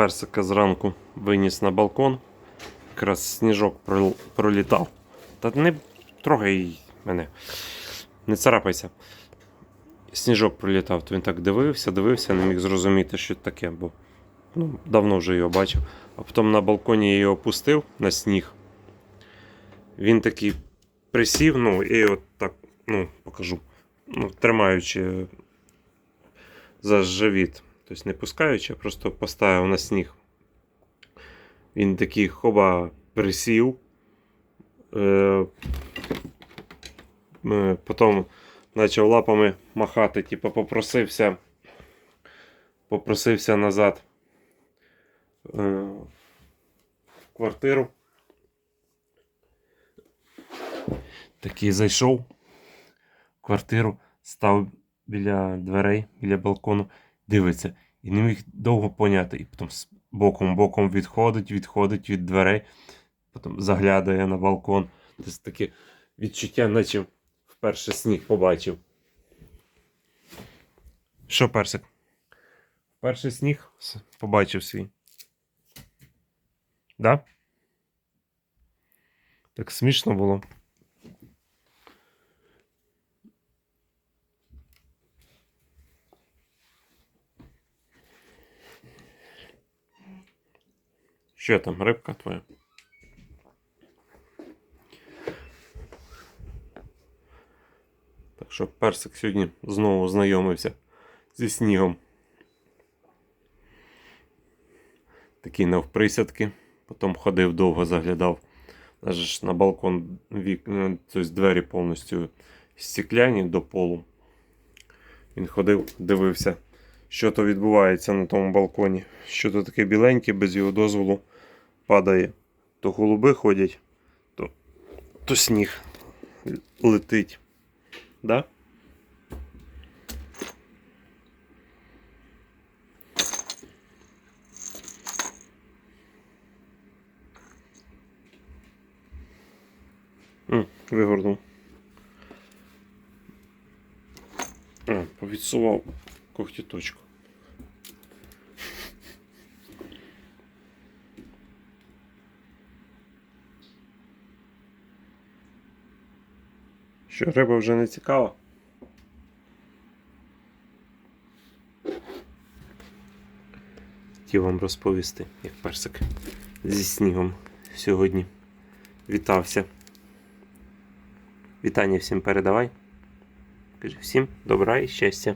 персика зранку виніс на балкон. Якраз сніжок пролітав. Та не трогай мене. Не царапайся. Сніжок пролітав, то він так дивився, дивився, не міг зрозуміти, що це таке, бо ну, давно вже його бачив. А потім на балконі я його опустив на сніг. Він такий присів, ну, і от так, ну, покажу. Ну, тримаючи за живіт. Тобто не пускаючи, просто поставив на сніг. Він такий хоба присів. Е, потім почав лапами махати, типу, попросився. Попросився назад е, в квартиру. Такий зайшов в квартиру, став біля дверей, біля балкону, дивиться і не міг довго поняти. І потім з боком боком відходить, відходить від дверей, потім заглядає на балкон. Це таке відчуття, наче вперше сніг побачив. Що, персик? Перший сніг побачив свій. Да? Так смішно було. Що там, рибка твоя? Так що персик сьогодні знову знайомився зі снігом. Такий навприсядки. Потім ходив довго заглядав. Аж на балкон вік, ну, тобто двері повністю стекляні до полу. Він ходив, дивився, що то відбувається на тому балконі. Що то таке біленьке, без його дозволу падає. То голуби ходять, то, то сніг летить. Да? Вигорнув. Повідсував когтіточку. Що, риба вже не цікава? Хотів вам розповісти, як персик зі снігом сьогодні вітався. Вітання всім передавай. Кажи всім добра і щастя.